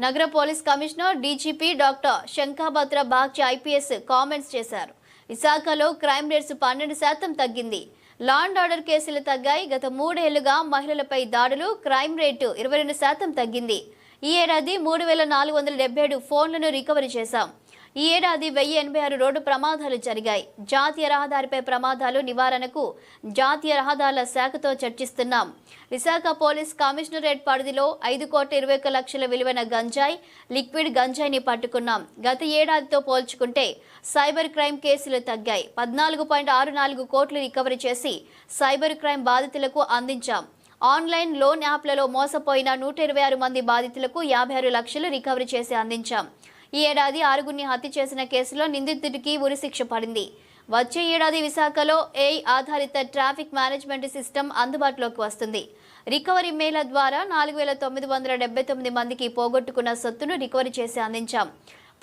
నగర police commissioner DGP doctor Shankhabrata Bagchi IPS comments చేశారు. విశాఖలో క్రైమ్ రేట్స్ పన్నెండు శాతం తగ్గింది. లాండ్ ఆర్డర్ కేసులు తగ్గాయి. గత మూడేళ్ళుగా మహిళలపై దాడులు క్రైమ్ రేటు ఇరవై రెండు శాతం తగ్గింది. ఈ ఏడాది మూడు వేల నాలుగు వందల డెబ్బై ఏడు ఫోన్లను రికవరీ చేశాం. ఈ ఏడాది వెయ్యి ఎనభై ఆరు రోడ్డు ప్రమాదాలు జరిగాయి. జాతీయ రహదారిపై ప్రమాదాలు నివారణకు జాతీయ రహదారుల శాఖతో చర్చిస్తున్నాం. విశాఖ పోలీస్ కమిషనరేట్ పరిధిలో ఐదు కోట్ల ఇరవై ఒక్క లక్షల విలువైన గంజాయి లిక్విడ్ గంజాయిని పట్టుకున్నాం. గత ఏడాదితో పోల్చుకుంటే సైబర్ క్రైమ్ కేసులు తగ్గాయి. పద్నాలుగు పాయింట్ ఆరు నాలుగు కోట్లు రికవరీ చేసి సైబర్ క్రైమ్ బాధితులకు అందించాం. ఆన్లైన్ లోన్ యాప్లలో మోసపోయిన నూట ఇరవై ఆరు మంది బాధితులకు యాభై ఆరు లక్షలు రికవరీ చేసి అందించాం. ఈ ఏడాది ఆరుగురిని హత్య చేసిన కేసులో నిందితుడికి ఉరిశిక్ష పడింది. వచ్చే ఏడాది విశాఖలో ఏఐ ఆధారిత ట్రాఫిక్ మేనేజ్మెంట్ సిస్టమ్ అందుబాటులోకి వస్తుంది. రికవరీ మేళ ద్వారా నాలుగు వేల తొమ్మిది వందల డెబ్బై తొమ్మిది మందికి పోగొట్టుకున్న సొత్తును రికవరీ చేసి అందించాం.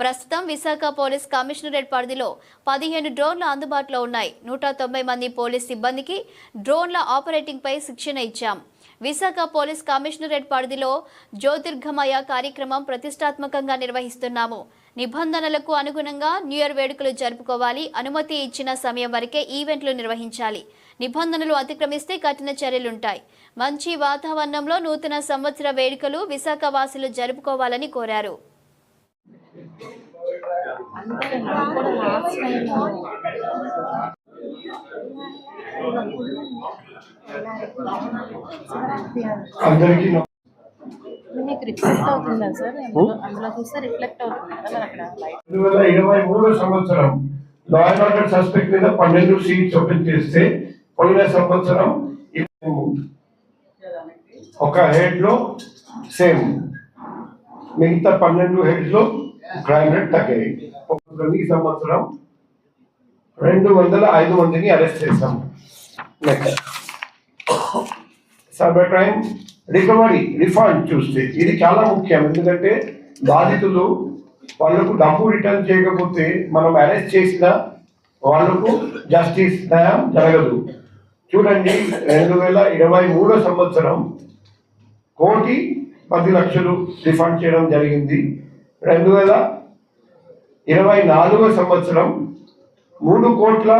ప్రస్తుతం విశాఖ పోలీస్ కమిషనరేట్ పరిధిలో పదిహేను డ్రోన్లు అందుబాటులో ఉన్నాయి. నూట తొంభై మంది పోలీస్ సిబ్బందికి డ్రోన్ల ఆపరేటింగ్పై శిక్షణ ఇచ్చాం. విశాఖ పోలీస్ కమిషనరేట్ పరిధిలో జ్యోతిర్ఘమయ కార్యక్రమం ప్రతిష్టాత్మకంగా నిర్వహిస్తున్నాము. నిబంధనలకు అనుగుణంగా న్యూ ఇయర్ వేడుకలు జరుపుకోవాలి. అనుమతి ఇచ్చిన సమయం వరకే ఈవెంట్లు నిర్వహించాలి. నిబంధనలు అతిక్రమిస్తే కఠిన చర్యలుంటాయి. మంచి వాతావరణంలో నూతన సంవత్సర వేడుకలు విశాఖ వాసులు జరుపుకోవాలని కోరారు. అంటే నాకు కూడా లాస్ట్ టైం అందరికీ నమ- మీకు రిఫ్లెక్ట్ అవుతుందా సార్? అందులో అందులో చూస్తే రిఫ్లెక్ట్ అవుతుంది కదా అక్కడ లైట్ రెండు వేల ఇరవై మూడు సంవత్సరం లా అండ్ ఆర్డర్ సస్పెక్ట్ మీద పన్నెండు సీట్స్ ఓపెన్ చేస్తే పోయిన సంవత్సరం ఒక హెడ్లో సేమ్. మిగతా పన్నెండు హెడ్లో క్రైమ్ రేట్ తగ్గాయి. ఈ సంవత్సరం రెండు వందల ఐదు మందిని అరెస్ట్ చేశాం next cyber crime recovery refund చూస్తే ఇది చాలా ముఖ్యం. ఎందుకంటే బాధితులు వాళ్ళకు డబ్బు రిటర్న్ చేయకపోతే మనం అరెస్ట్ చేసిన వాళ్ళకు జస్టిస్ న్యాయం జరగదు. చూడండి రెండు వేల ఇరవై మూడో సంవత్సరం కోటి పది లక్షలు రిఫండ్ చేయడం జరిగింది. రెండు వేల ఇరవై నాలుగో సంవత్సరం మూడు కోట్ల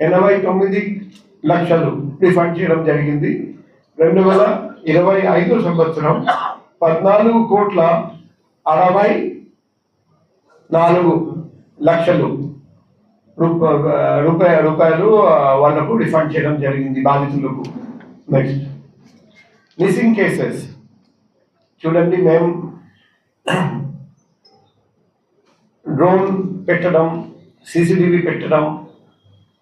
ఎనభై తొమ్మిది లక్షలు రిఫండ్ చేయడం జరిగింది. రెండు వేల ఇరవై ఐదు సంవత్సరం పద్నాలుగు కోట్ల అరవై నాలుగు లక్షలు రూపాయ రూపాయలు వాళ్ళకు రిఫండ్ చేయడం జరిగింది బాధితులకు. నెక్స్ట్ మిస్సింగ్ కేసెస్ చూడండి మేము డ్రోన్ పెట్టడం సీసీటీవీ పెట్టడం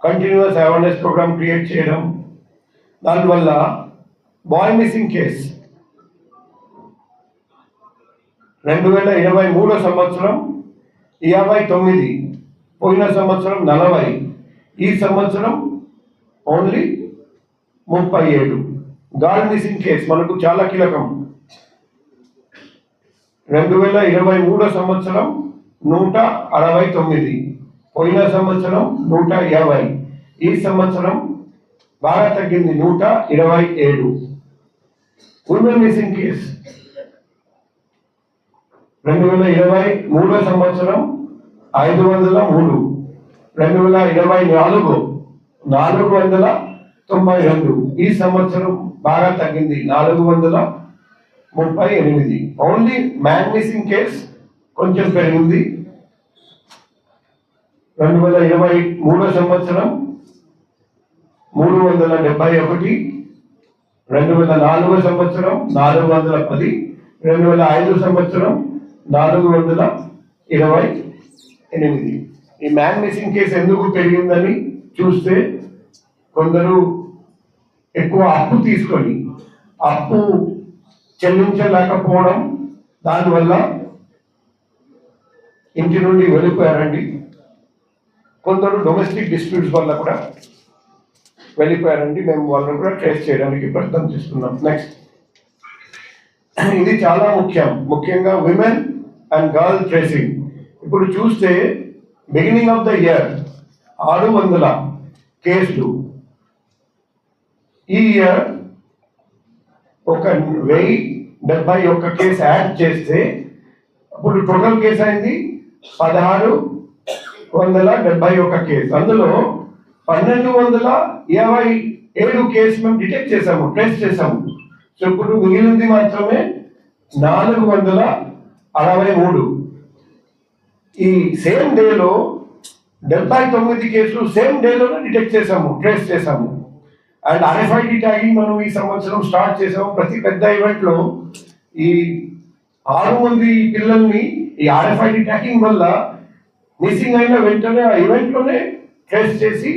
కంటిన్యూస్ అవేర్నెస్ ప్రోగ్రామ్ క్రియేట్ చేయడం. దానివల్ల బాయ్ మిస్సింగ్ కేస్ రెండు వేల ఇరవై మూడో సంవత్సరం యాభై తొమ్మిది పోయిన సంవత్సరం నలభై ఈ సంవత్సరం ఓన్లీ ముప్పై ఏడు. గాల్ మిస్సింగ్ కేస్ మనకు చాలా కీలకం. రెండు వేల ఇరవై మూడో సంవత్సరం నూట అరవై తొమ్మిది. పోయిన సంవత్సరం నూట యాభై ఈ సంవత్సరం బాగా తగ్గింది నూట ఇరవై ఏడు. ఉమెన్ మిస్సింగ్ కేస్ రెండు వేల ఇరవై మూడో సంవత్సరం ఐదు వందల మూడు. రెండు వేల ఇరవై నాలుగు నాలుగు వందల తొంభై రెండు. ఈ సంవత్సరం బాగా తగ్గింది నాలుగు వందల ముప్పై ఎనిమిది. ఓన్లీ మ్యాన్ మిస్సింగ్ కేస్ కొంచెం పెరిగింది. రెండు వేల ఇరవై మూడో సంవత్సరం మూడు వందల డెబ్బై ఒకటి రెండు వేల నాలుగో సంవత్సరం నాలుగు వందల పది రెండు వేల ఐదు సంవత్సరం నాలుగు వందల ఇరవై ఎనిమిది. ఈ మ్యాన్ మిస్సింగ్ కేసు ఎందుకు పెరిగిందని చూస్తే కొందరు ఎక్కువ అప్పు తీసుకొని అప్పు చెల్లించలేకపోవడం దానివల్ల ఇంటి నుండి వెళ్ళిపోయారండి. కొందరు డొమెస్టిక్ డిస్ప్యూట్స్ వల్ల కూడా వెళ్ళిపోయారండి. మేము వాళ్ళని కూడా ట్రేస్ చేయడానికి ప్రయత్నం చేస్తున్నాం. నెక్స్ట్ ఇది చాలా ముఖ్యం. ముఖ్యంగా విమెన్ అండ్ గర్ల్ ట్రేసింగ్ ఇప్పుడు చూస్తే బిగినింగ్ ఆఫ్ ద ఇయర్ ఆరు వందల కేసులు. ఈ ఇయర్ ఒక వెయ్యి డెబ్బై ఒక్క కేసు యాడ్ చేస్తే అప్పుడు టోటల్ కేసు అయింది పదహారు వందల డెబ్బై ఒక కేసు. అందులో పన్నెండు వందల ఇరవై ఏడు కేసు మేము డిటెక్ట్ చేసాము ట్రేస్ చేసాము చెప్పుడు మిగిలింది మాత్రమే నాలుగు వందల అరవై మూడు. ఈ సేమ్ డేలో డెబ్బై తొమ్మిది కేసులు సేమ్ డేలోనే డిటెక్ట్ చేసాము ట్రేస్ చేసాము అండ్ ఆర్ఎఫ్ఐడి ట్యాగింగ్ మనం ఈ సంవత్సరం స్టార్ట్ చేసాము ప్రతి పెద్ద ఈవెంట్లో ఈ ఆరు మంది పిల్లల్ని ఈ ఆర్ఎఫ్ఐడి ట్యాగింగ్ వల్ల మిస్సింగ్ అయిన వెంటనే ఆ ఈవెంట్లోనే ట్రేస్ చేసి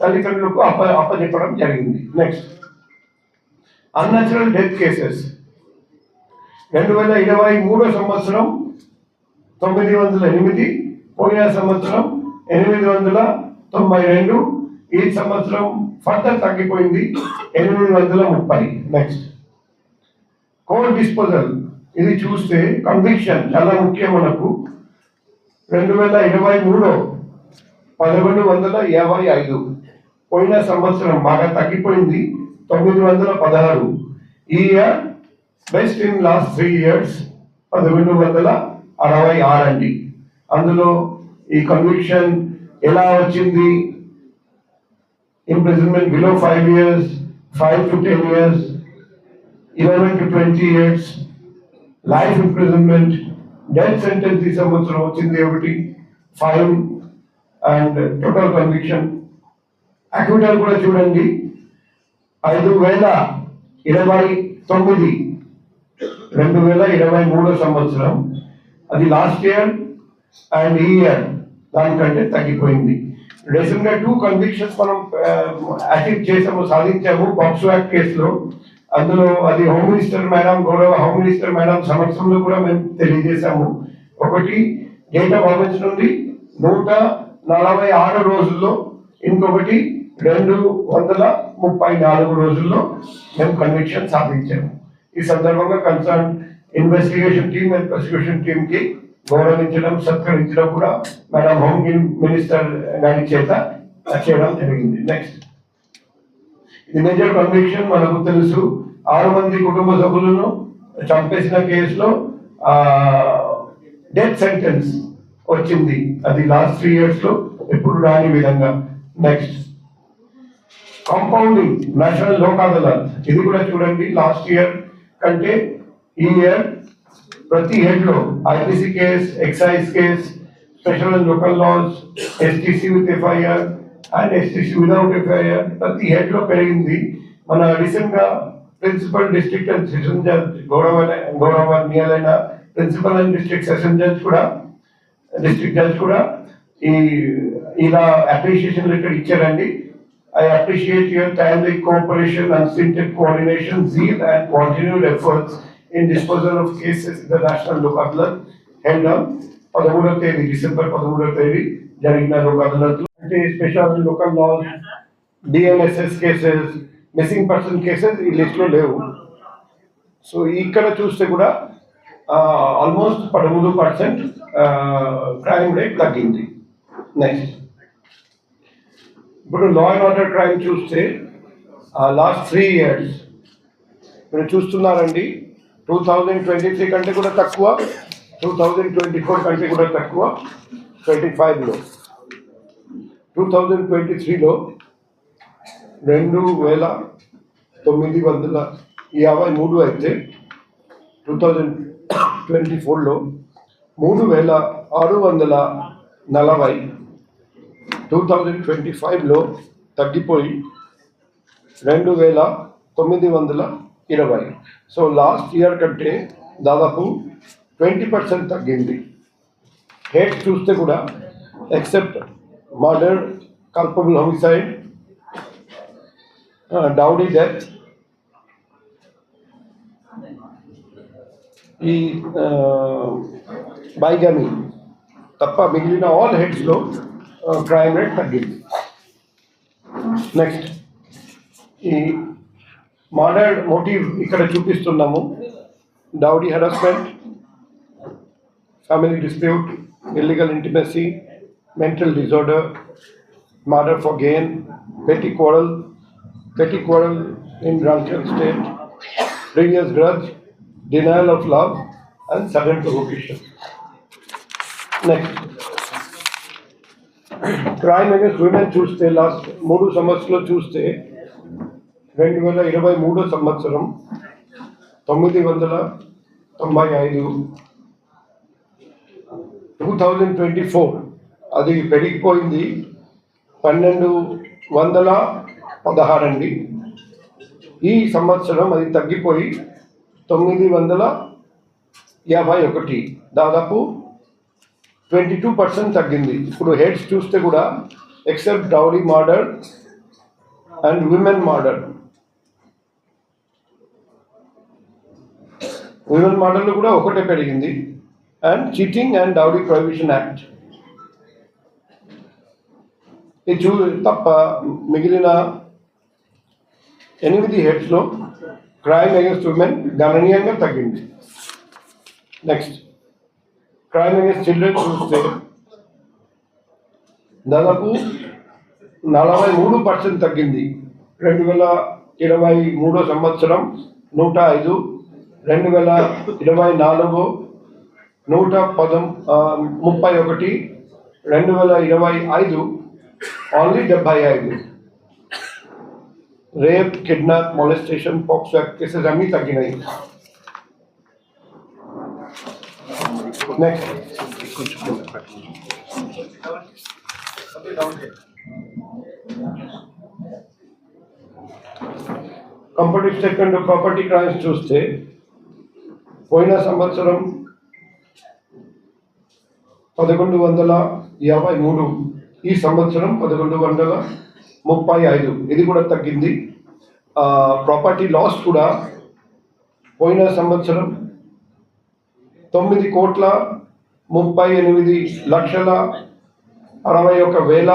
తల్లిదండ్రులకు అప్ప అప్పచెప్పడం జరిగింది. నెక్స్ట్ అన్యాచురల్ డెత్ కేసెస్ రెండు వేల ఇరవై మూడో సంవత్సరం తొమ్మిది వందల ఎనిమిది పోయిన సంవత్సరం ఎనిమిది వందల తొంభై రెండు ఈ సంవత్సరం ఫర్దర్ తగ్గిపోయింది ఎనిమిది వందల ముప్పై. నెక్స్ట్ కోల్ డిస్పోజల్ ఇది చూస్తే కన్విక్షన్ చాలా ముఖ్యం మనకు. రెండు వేల ఇరవై మూడు పదకొండు వందల యాభై ఐదు పోయిన సంవత్సరం బాగా తగ్గిపోయింది. తొమ్మిది వందల పదహారు. ఈ year best in last three years పదకొండు వందల అరవై ఆరు అండి. అందులో ఈ కన్విక్షన్ ఎలా వచ్చింది? imprisonment below five years five to ten years eleven to twenty years life imprisonment, death sentence ఈ సంవత్సరం వచ్చింది ఒకటి fine and total conviction acquittal కూడా చూడండి. ఐదు వేల ఇరవై తొమ్మిది. రెండు వేల ఇరవై మూడో సంవత్సరం. అది లాస్ట్ ఇయర్ అండ్ ఈ ఇయర్ దానికంటే తగ్గిపోయింది. రీసెంట్గా టూ కన్విక్షన్స్ మనం uh, అచీవ్ చేసాము సాధించాము బాక్స్ యాక్ట్ కేసులో అందులో అది హోమ్ మినిస్టర్ మేడం గౌరవ హోమ్ మినిస్టర్ మేడం సమక్షంలో కూడా మేము తెలియజేశాము. ఒకటి డేట్ ఆఫ్ ఆఫీస్ నుండి నూట నలభై ఆరు రోజుల్లో ఇంకొకటి రెండు వందల ముప్పై నాలుగు రోజుల్లో మేము కన్విక్షన్ సాధించాము. ఈ సందర్భంగా concern investigation team and prosecution టీమ్కి గౌరవించడం సత్కరించడం కూడా మేడం హోమ్ మినిస్టర్ గారి చేత చేయడం జరిగింది. నెక్స్ట్ ఇది మేజర్ కన్విక్షన్ మనకు తెలుసు. ఆరు మంది కుటుంబ సభ్యులను చంపేసిన కేసులో డెత్ సెంటెన్స్ వచ్చింది. అది లాస్ట్ త్రీ ఇయర్స్లో ఎప్పుడు రాని విధంగా. Next compounding national Lok Adalat ఇది కూడా చూడండి లాస్ట్ ఇయర్ కంటే ఈ ఇయర్ ప్రతి హెడ్లో IPC case excise case special and local laws STC with FIR and STC without FIR ప్రతి హెడ్లో పెరిగింది. మన రీసెంట్గా principal district and session judge గౌరవ గౌరవనీయులైన principal and district session judge కూడా డిస్ట్రిక్ట్ జడ్జ్ కూడా ఈ ఇలా అప్రిషియేషన్ లెటర్ ఇచ్చారండి. I appreciate your timely cooperation, unstinted coordination, zeal and continued efforts in disposal of cases in the National Look Adalat held on పదమూడవ తేదీ December పదమూడవ తేదీ జరిగిన లోక్ అదాలత్ అంటే special local laws DNSS cases missing person cases ఈ లిస్ట్లో లేవు. So ఇక్కడ చూస్తే కూడా ఆల్మోస్ట్ పదమూడు పర్సెంట్ క్రైమ్ రేట్ తగ్గింది. నెక్స్ట్ ఇప్పుడు లా అండ్ ఆర్డర్ క్రైమ్ చూస్తే లాస్ట్ త్రీ ఇయర్స్ మీరు చూస్తున్నారండి టూ థౌజండ్ ట్వంటీ త్రీ కంటే కూడా తక్కువ టూ థౌజండ్ ట్వంటీ ఫోర్ కంటే కూడా తక్కువ ట్వంటీ ఫైవ్లో టూ థౌజండ్ ట్వంటీ త్రీలో రెండు వేల తొమ్మిది వందల యాభై మూడు అయితే టూ థౌజండ్ ట్వంటీ ఫోర్లో మూడు వేల ఆరు వందల నలభై టూ థౌజండ్ ట్వంటీ ఫైవ్లో తగ్గిపోయి రెండు వేల తొమ్మిది వందల ఇరవై. సో లాస్ట్ ఇయర్ కంటే దాదాపు ట్వంటీ పర్సెంట్ తగ్గింది. హేట్ చూస్తే కూడా except murder culpable homicide dowry death ఈ బైగమి తప్ప మిగిలిన ఆల్ హెడ్స్లో క్రైమ్ రేట్ తగ్గింది నెక్స్ట్ ఈ మర్డర్ మోటివ్ ఇక్కడ చూపిస్తున్నాము. Dowry harassment family dispute illegal intimacy mental disorder murder for gain petty quarrel petty quarrel in drunken state, previous grudge, denial of love, and sudden provocation. Next. Crime against women చూస్తే last మూడు సంవత్సరాలు చూస్తే రెండు వేల ఇరవై మూడో సంవత్సరం తొమ్మిది వందల తొంభై ఐదు టూ థౌజండ్ ట్వంటీ ఫోర్ అది పెరిగిపోయింది పన్నెండు వందల పదహారు అండి ఈ సంవత్సరం అది తగ్గిపోయి తొమ్మిది వందల యాభై ఒకటి. దాదాపు ట్వంటీ టూ పర్సెంట్ తగ్గింది. ఇప్పుడు హెడ్స్ చూస్తే కూడా except dowry murder and women murder women మర్డర్లు కూడా ఒకటే పెరిగింది. And cheating and dowry prohibition act. ఇది చూ తప్ప మిగిలిన ఎనిమిది హెడ్స్లో క్రైమ్ అగేన్స్ట్ ఉమెన్ గణనీయంగా తగ్గింది. నెక్స్ట్ క్రైమ్ అగేన్స్ట్ చిల్డ్రన్ చూస్తే దాదాపు నలభై మూడు పర్సెంట్ తగ్గింది. రెండు వేల ఇరవై మూడో సంవత్సరం నూట ఐదు రెండు వేల ఇరవై నాలుగు నూట పదం ముప్పై ఒకటి రెండు వేల ఇరవై ఐదు ఓన్లీ డెబ్బై ఐదు. Rape kidnap molestation POCSO cases అన్నీ తగ్గినాయి next company second property crimes చూస్తే పోయిన సంవత్సరం పదకొండు వందల యాభై మూడు. ఈ సంవత్సరం పదకొండు వందల ముప్పై ఐదు. ఇది కూడా తగ్గింది. ప్రాపర్టీ లాస్ కూడా పోయిన సంవత్సరం తొమ్మిది కోట్ల ముప్పై ఎనిమిది లక్షల అరవై ఒక వేల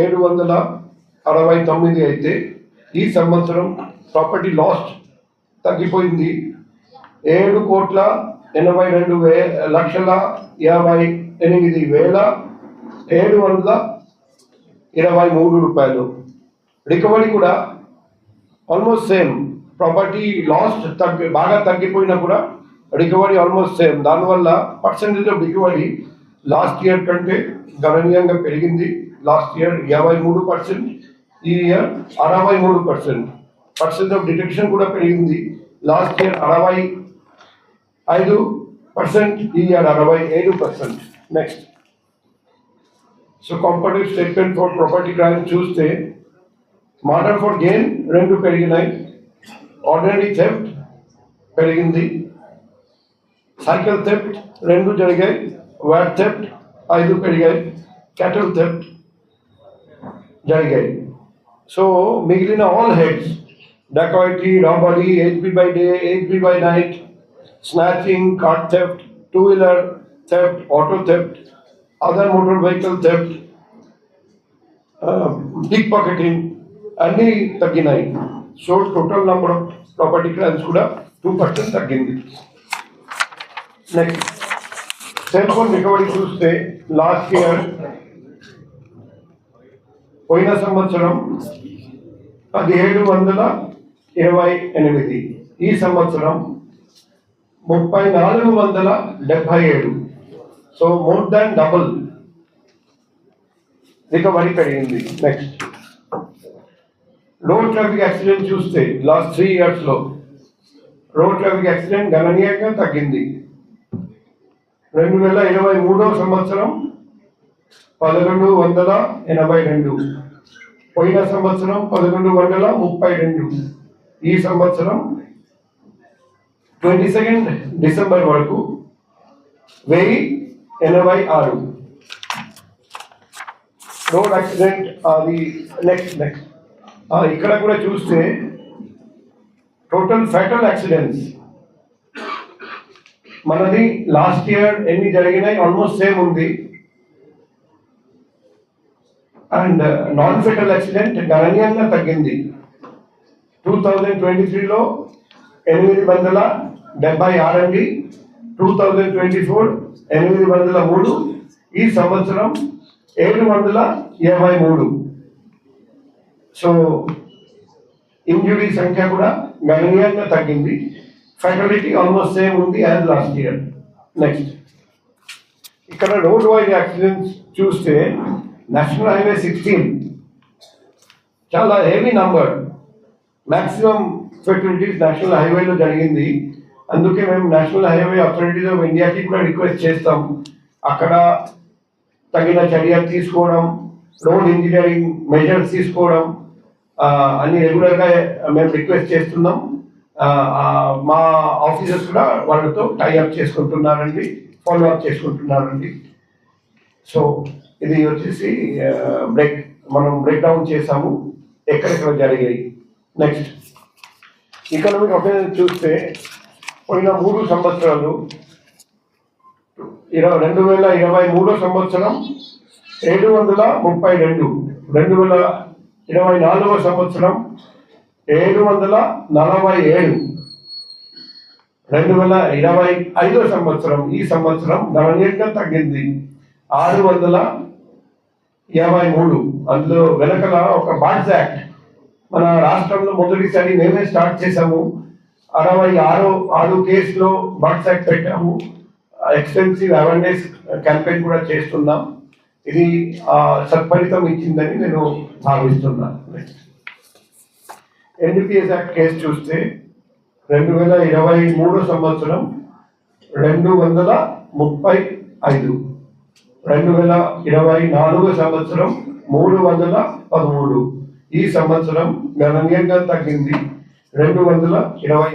ఏడు వందల అరవై తొమ్మిది అయితే ఈ సంవత్సరం ప్రాపర్టీ లాస్ తగ్గిపోయింది. ఏడు కోట్ల ఎనభై రెండు వే లక్షల యాభై ఎనిమిది వేల ఏడు వందల ఇరవై మూడు రూపాయలు. రికవరీ కూడా ఆల్మోస్ట్ సేమ్ ప్రాపర్టీ లాస్ తగ్గి బాగా తగ్గిపోయినా కూడా రికవరీ ఆల్మోస్ట్ సేమ్ దానివల్ల percentage of recovery last year కంటే గణనీయంగా పెరిగింది. లాస్ట్ ఇయర్ యాభై మూడు పర్సెంట్ ఈ ఇయర్ అరవై మూడు పర్సెంట్ పర్సెంట్ ఆఫ్ డిటెక్షన్ కూడా పెరిగింది. లాస్ట్ ఇయర్ అరవై ఐదు పర్సెంట్ ఈ ఇయర్ అరవై ఏడు percent next so comparative statement for property crime చూస్తే మర్డర్ ఫర్ గెయిన్ రెండు పెరిగినాయి ఆర్డినరీ థెఫ్ట్ పెరిగింది సైకిల్ థెఫ్ట్ రెండు జరిగాయి వ్యాట్ థెఫ్ట్ ఐదు పెరిగాయి క్యాటల్ థెఫ్ట్ జరిగాయి సో మిగిలిన all heads dacoity robbery HB by day HB by night snatching car theft two wheeler theft auto other motor vehicle theft pickpocketing అన్నీ తగ్గినాయి. So total number of property crimes కూడా two percent తగ్గింది. Next cell phone recovery చూస్తే last year పోయిన సంవత్సరం పదిహేడు వందల ఇరవై ఎనిమిది. ఈ సంవత్సరం ముప్పై నాలుగు వందల డెబ్బై ఏడు. So more than double recovery పెరిగింది. నెక్స్ట్ రోడ్ ట్రాఫిక్ యాక్సిడెంట్ చూస్తే లాస్ట్ త్రీ ఇయర్స్లో రోడ్ ట్రాఫిక్ యాక్సిడెంట్ గణనీయంగా తగ్గింది. రెండు వేల ఇరవై మూడో సంవత్సరం పదకొండు వందల ఎనభై రెండు. పోయిన సంవత్సరం పదకొండు వందల ముప్పై రెండు. ఈ సంవత్సరం ట్వంటీ సెకండ్ డిసెంబర్ వరకు వెయ్యి ఎనభై ఆరు. రోడ్ యాక్సిడెంట్ అది నెక్స్ట్ నెక్స్ట్ ఇక్కడ కూడా చూస్తే టోటల్ ఫెటల్ యాక్సిడెంట్స్ మనది లాస్ట్ ఇయర్ ఎన్ని జరిగినాయి? ఆల్మోస్ట్ సేమ్ ఉంది. అండ్ నాన్ ఫెటల్ యాక్సిడెంట్ గణనీయంగా తగ్గింది. టూ థౌజండ్ ట్వంటీ త్రీలో ఎనిమిది వందల డెబ్బై ఆరు అండి. టూ థౌజండ్ ట్వంటీ ఫోర్ ఎనిమిది వందల మూడు ఈ సంవత్సరం ఏడు వందల ఇరవై మూడు. సో ఇంజురీ సంఖ్య కూడా గణనీయంగా తగ్గింది. ఫ్యాకల్టీ ఆల్మోస్ట్ సేమ్ ఉంది యాజ్ లాస్ట్ ఇయర్ నెక్స్ట్ ఇక్కడ రోడ్ వైడ్ యాక్సిడెంట్స్ చూస్తే నేషనల్ హైవే సిక్స్టీన్ చాలా heavy number maximum facilities national హైవేలో జరిగింది. అందుకే మేము నేషనల్ హైవే అథారిటీస్ ఆఫ్ ఇండియాకి కూడా రిక్వెస్ట్ చేస్తాం. అక్కడ తగిన చర్యలు తీసుకోవడం రోడ్ ఇంజనీరింగ్ మెజర్స్ తీసుకోవడం అన్ని రెగ్యులర్గా మేము రిక్వెస్ట్ చేస్తున్నాం. మా ఆఫీసర్స్ కూడా వాళ్ళతో టైఅప్ చేసుకుంటున్నారండి ఫాలో అప్ చేసుకుంటున్నారండి. సో ఇది వచ్చేసి బ్రేక్ మనం బ్రేక్ డౌన్ చేసాము. ఎక్కడెక్కడ జరిగాయి? నెక్స్ట్ ఎకనామిక్ అఫేర్స్ చూస్తే పోయిన మూడు సంవత్సరాలు. ఇరవై రెండు వేల ఇరవై మూడో సంవత్సరం ఏడు వందల ముప్పై రెండు. రెండు వేల ఇరవై నాలుగవ సంవత్సరం ఏడు వందల నలభై ఏడు. రెండు వేల ఇరవై ఐదో సంవత్సరం ఈ సంవత్సరం గణనీయంగా తగ్గింది. ఆరు వందల యాభై మూడు. అందులో వెనకల ఒక బాడ్స్ యాక్ట్. మన రాష్ట్రంలో మొదటిసారి మేమే స్టార్ట్ చేశాము. అరవై ఆరు ఆరు కేసులో బర్డ్స్ యాక్ట్ పెట్టాము. ఎక్స్టెన్సివ్ అవేర్నెస్ క్యాంపెయిన్ కూడా చేస్తున్నాం. ఇది సత్ఫలితం ఇచ్చిందని నేను భావిస్తున్నాను ఎన్డిపిఎస్ యాక్ట్ కేసు చూస్తే రెండు వేల ఇరవై మూడు సంవత్సరం రెండు వందల ముప్పై ఐదు. రెండు వేల ఇరవై నాలుగు సంవత్సరం మూడు వందల పదమూడు. ఈ సంవత్సరం గణనీయంగా తగ్గింది. రెండు వందల ఇరవై